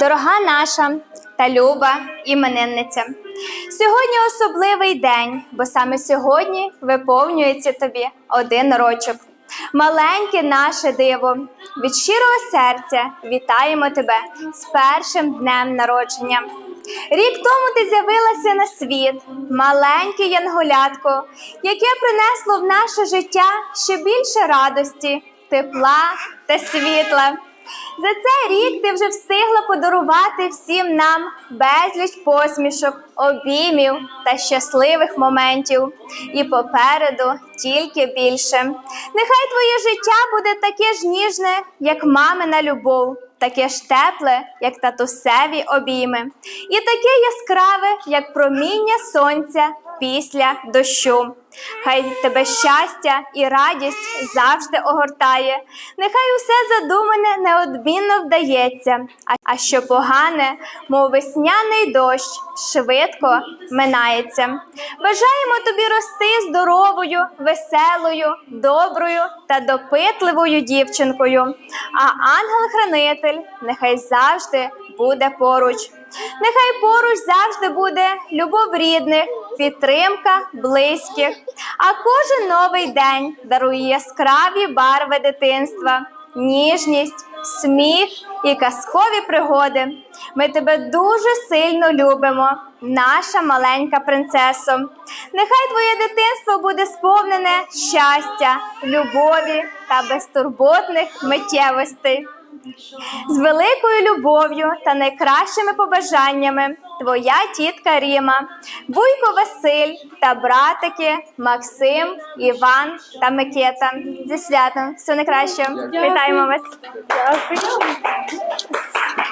Дорога наша та люба іменинниця. Сьогодні особливий день, бо саме сьогодні виповнюється тобі один рочок. Маленьке наше диво, від щирого серця вітаємо тебе з першим днем народження. Рік тому ти з'явилася на світ, маленьке янголятко, яке принесло в наше життя ще більше радості, тепла та світла. За цей рік ти вже встигла подарувати всім нам безліч посмішок, обіймів та щасливих моментів. І попереду тільки більше. Нехай твоє життя буде таке ж ніжне, як мамина любов, таке ж тепле, як татусеві обійми, і таке яскраве, як проміння сонця після дощу. Хай тебе щастя і радість завжди огортає. Нехай усе задумане неодмінно вдається, а- що погане, мов весняний дощ, швидко минається. Бажаємо тобі рости здоровою, веселою, доброю та допитливою дівчинкою. А ангел-хранитель нехай завжди буде поруч. Нехай поруч завжди буде любов рідних, підтримка близьких. А кожен новий день дарує яскраві барви дитинства, ніжність, сміх і казкові пригоди. Ми тебе дуже сильно любимо, наша маленька принцесо. Нехай твоє дитинство буде сповнене щастя, любові та безтурботних миттєвостей. З великою любов'ю та найкращими побажаннями твоя тітка Ріма, Буйко Василь та братики Максим, Іван та Микета. Зі святом все найкраще. Вітаємо вас.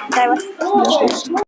Дай вас.